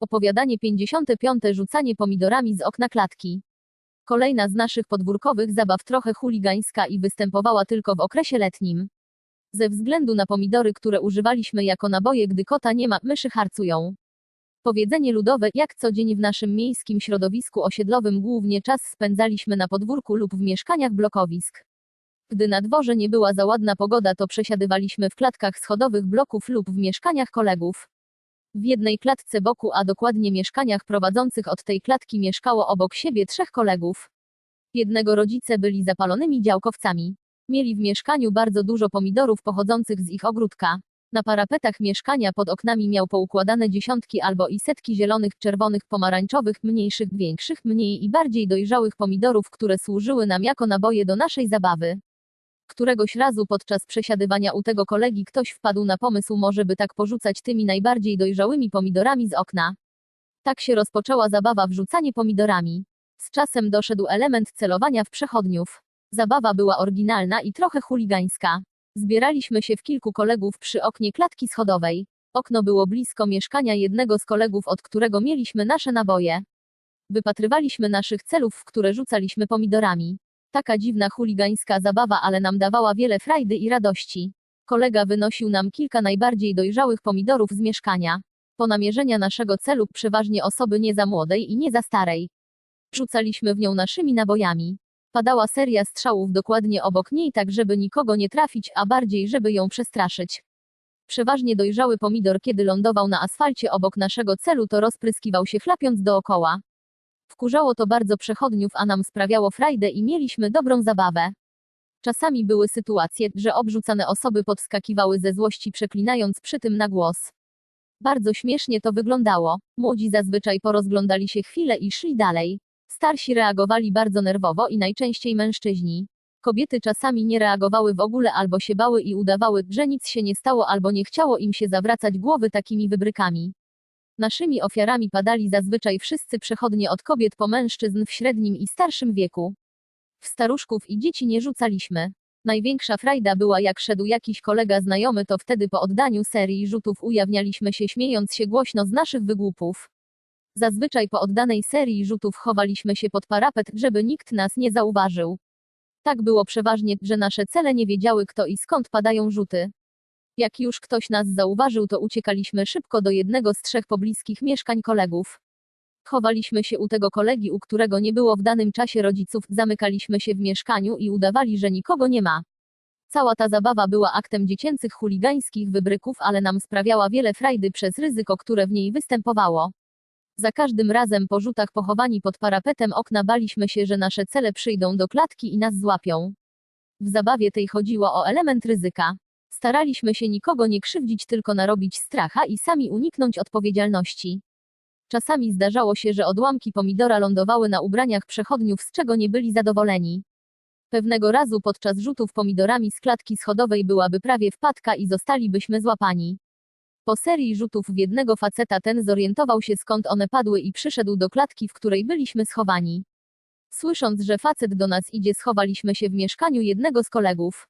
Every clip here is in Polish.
Opowiadanie 55. Rzucanie pomidorami z okna klatki. Kolejna z naszych podwórkowych zabaw trochę chuligańska i występowała tylko w okresie letnim. Ze względu na pomidory, które używaliśmy jako naboje, gdy kota nie ma, myszy harcują. Powiedzenie ludowe, jak co dzień w naszym miejskim środowisku osiedlowym głównie czas spędzaliśmy na podwórku lub w mieszkaniach blokowisk. Gdy na dworze nie była za ładna pogoda, to przesiadywaliśmy w klatkach schodowych bloków lub w mieszkaniach kolegów. W jednej klatce boku, a dokładnie mieszkaniach prowadzących od tej klatki mieszkało obok siebie trzech kolegów. Jednego rodzice byli zapalonymi działkowcami. Mieli w mieszkaniu bardzo dużo pomidorów pochodzących z ich ogródka. Na parapetach mieszkania pod oknami miał poukładane dziesiątki albo i setki zielonych, czerwonych, pomarańczowych, mniejszych, większych, mniej i bardziej dojrzałych pomidorów, które służyły nam jako naboje do naszej zabawy. Któregoś razu podczas przesiadywania u tego kolegi ktoś wpadł na pomysł może by tak porzucać tymi najbardziej dojrzałymi pomidorami z okna. Tak się rozpoczęła zabawa wrzucanie pomidorami. Z czasem doszedł element celowania w przechodniów. Zabawa była oryginalna i trochę chuligańska. Zbieraliśmy się w kilku kolegów przy oknie klatki schodowej. Okno było blisko mieszkania jednego z kolegów, od którego mieliśmy nasze naboje. Wypatrywaliśmy naszych celów, w które rzucaliśmy pomidorami. Taka dziwna chuligańska zabawa, ale nam dawała wiele frajdy i radości. Kolega wynosił nam kilka najbardziej dojrzałych pomidorów z mieszkania. Po namierzenia naszego celu, przeważnie osoby nie za młodej i nie za starej. Rzucaliśmy w nią naszymi nabojami. Padała seria strzałów dokładnie obok niej, tak żeby nikogo nie trafić, a bardziej żeby ją przestraszyć. Przeważnie dojrzały pomidor, kiedy lądował na asfalcie obok naszego celu, to rozpryskiwał się chlapiąc dookoła. Wkurzało to bardzo przechodniów, a nam sprawiało frajdę i mieliśmy dobrą zabawę. Czasami były sytuacje, że obrzucane osoby podskakiwały ze złości, przeklinając przy tym na głos. Bardzo śmiesznie to wyglądało. Młodzi zazwyczaj porozglądali się chwilę i szli dalej. Starsi reagowali bardzo nerwowo i najczęściej mężczyźni. Kobiety czasami nie reagowały w ogóle albo się bały i udawały, że nic się nie stało albo nie chciało im się zawracać głowy takimi wybrykami. Naszymi ofiarami padali zazwyczaj wszyscy przechodnie od kobiet po mężczyzn w średnim i starszym wieku. W staruszków i dzieci nie rzucaliśmy. Największa frajda była jak szedł jakiś kolega znajomy to wtedy po oddaniu serii rzutów ujawnialiśmy się śmiejąc się głośno z naszych wygłupów. Zazwyczaj po oddanej serii rzutów chowaliśmy się pod parapet, żeby nikt nas nie zauważył. Tak było przeważnie, że nasze cele nie wiedziały kto i skąd padają rzuty. Jak już ktoś nas zauważył, to uciekaliśmy szybko do jednego z trzech pobliskich mieszkań kolegów. Chowaliśmy się u tego kolegi, u którego nie było w danym czasie rodziców, zamykaliśmy się w mieszkaniu i udawali, że nikogo nie ma. Cała ta zabawa była aktem dziecięcych chuligańskich wybryków, ale nam sprawiała wiele frajdy przez ryzyko, które w niej występowało. Za każdym razem po rzutach pochowani pod parapetem okna baliśmy się, że nasze cele przyjdą do klatki i nas złapią. W zabawie tej chodziło o element ryzyka. Staraliśmy się nikogo nie krzywdzić, tylko narobić stracha i sami uniknąć odpowiedzialności. Czasami zdarzało się, że odłamki pomidora lądowały na ubraniach przechodniów, z czego nie byli zadowoleni. Pewnego razu podczas rzutów pomidorami z klatki schodowej byłaby prawie wpadka i zostalibyśmy złapani. Po serii rzutów w jednego faceta ten zorientował się skąd one padły i przyszedł do klatki, w której byliśmy schowani. Słysząc, że facet do nas idzie, schowaliśmy się w mieszkaniu jednego z kolegów.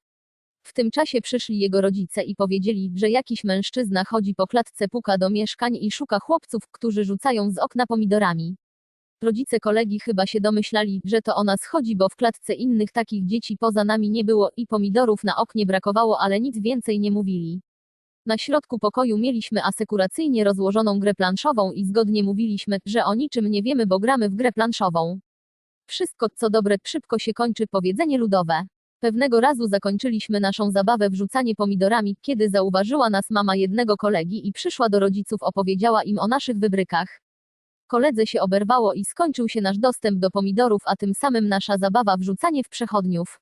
W tym czasie przyszli jego rodzice i powiedzieli, że jakiś mężczyzna chodzi po klatce, puka do mieszkań i szuka chłopców, którzy rzucają z okna pomidorami. Rodzice kolegi chyba się domyślali, że to o nas chodzi, bo w klatce innych takich dzieci poza nami nie było i pomidorów na oknie brakowało, ale nic więcej nie mówili. Na środku pokoju mieliśmy asekuracyjnie rozłożoną grę planszową i zgodnie mówiliśmy, że o niczym nie wiemy, bo gramy w grę planszową. Wszystko, co dobre, szybko się kończy, powiedzenie ludowe. Pewnego razu zakończyliśmy naszą zabawę wrzucanie pomidorami, kiedy zauważyła nas mama jednego kolegi i przyszła do rodziców opowiedziała im o naszych wybrykach. Koledze się oberwało i skończył się nasz dostęp do pomidorów, a tym samym nasza zabawa wrzucanie w przechodniów.